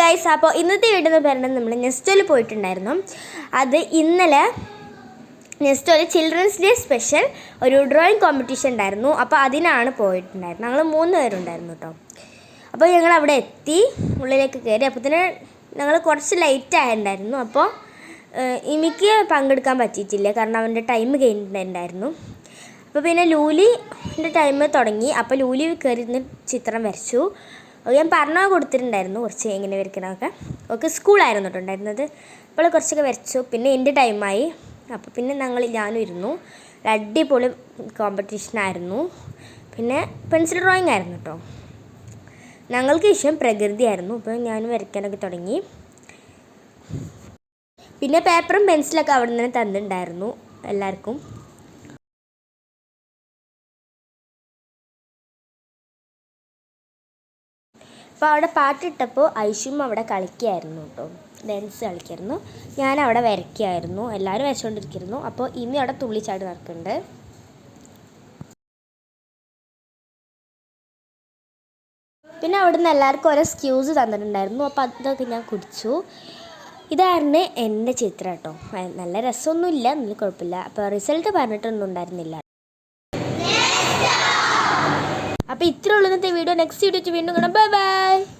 Guys അപ്പോൾ ഇന്നത്തെ video എന്ന് പറയുന്നത് നമ്മൾ നെസ്റ്റോയിൽ പോയിട്ടുണ്ടായിരുന്നു. അത് ഇന്നലെ നെസ്റ്റോയിൽ ചിൽഡ്രൻസ് ഡേ സ്പെഷ്യൽ ഒരു ഡ്രോയിങ് കോമ്പറ്റീഷൻ ഉണ്ടായിരുന്നു. അപ്പോൾ അതിനാണ് പോയിട്ടുണ്ടായിരുന്നത്. ഞങ്ങൾ മൂന്ന് പേരുണ്ടായിരുന്നു കേട്ടോ അപ്പോൾ ഞങ്ങൾ അവിടെ എത്തി ഉള്ളിലേക്ക് കയറി അപ്പോൾ തന്നെ ഞങ്ങൾ കുറച്ച് ലൈറ്റ് ആയിട്ടുണ്ടായിരുന്നു അപ്പോൾ ഇമിക്ക് പങ്കെടുക്കാൻ പറ്റിയിട്ടില്ല. കാരണം അവന്റെ ടൈം കഴിഞ്ഞിട്ടുണ്ടായിരുന്നു. അപ്പോൾ പിന്നെ ലൂലിന്റെ ടൈം തുടങ്ങി. അപ്പോൾ ലൂലി കയറി ചിത്രം വരച്ചു. ഞാൻ പറഞ്ഞു കൊടുത്തിട്ടുണ്ടായിരുന്നു കുറച്ച് എങ്ങനെ വരയ്ക്കണമൊക്കെ ഒക്കെ സ്കൂളായിരുന്നു കേട്ടോ ഉണ്ടായിരുന്നത്. അപ്പോൾ കുറച്ചൊക്കെ വരച്ചു. പിന്നെ എന്റെ ടൈമായി അപ്പോൾ പിന്നെ ഞങ്ങൾ ഞാനും ഇരുന്നു. അടിപൊളി കോമ്പറ്റീഷനായിരുന്നു പിന്നെ പെൻസിൽ ഡ്രോയിങ് ആയിരുന്നു കേട്ടോ. ഞങ്ങൾക്ക് ഇഷ്ടം പ്രകൃതിയായിരുന്നു. അപ്പോൾ ഞാൻ വരയ്ക്കാനൊക്കെ തുടങ്ങി. പിന്നെ പേപ്പറും പെൻസിലൊക്കെ അവിടെ നിന്ന് തന്നിട്ടുണ്ടായിരുന്നു എല്ലാവർക്കും. അപ്പോൾ അവിടെ പാട്ടിട്ടപ്പോൾ ഐഷും അവിടെ കളിക്കുകയായിരുന്നു കേട്ടോ. ഡാൻസ് കളിക്കായിരുന്നു. ഞാൻ അവിടെ വരയ്ക്കുകയായിരുന്നു എല്ലാവരും വരച്ചുകൊണ്ടിരിക്കുന്നു അപ്പോൾ ഇനി അവിടെ തുള്ളിച്ചാടി നടക്കുന്നുണ്ട് പിന്നെ അവിടുന്ന് എല്ലാവർക്കും ഓരോ സ്ക്യൂസ് തന്നിട്ടുണ്ടായിരുന്നു. അപ്പോൾ അതൊക്കെ ഞാൻ കുടിച്ചു. ഇതായിരുന്നു എന്റെ ചിത്രം കേട്ടോ. നല്ല രസമൊന്നുമില്ല. നല്ല കുഴപ്പമില്ല. അപ്പോൾ റിസൾട്ട് പറഞ്ഞിട്ടൊന്നും ഉണ്ടായിരുന്നില്ല. അപ്പോൾ ഇത്രയുള്ളൂ ഇന്നത്തെ വീഡിയോ നെക്സ്റ്റ് വീഡിയോ വീണ്ടും കാണാം. Bye bye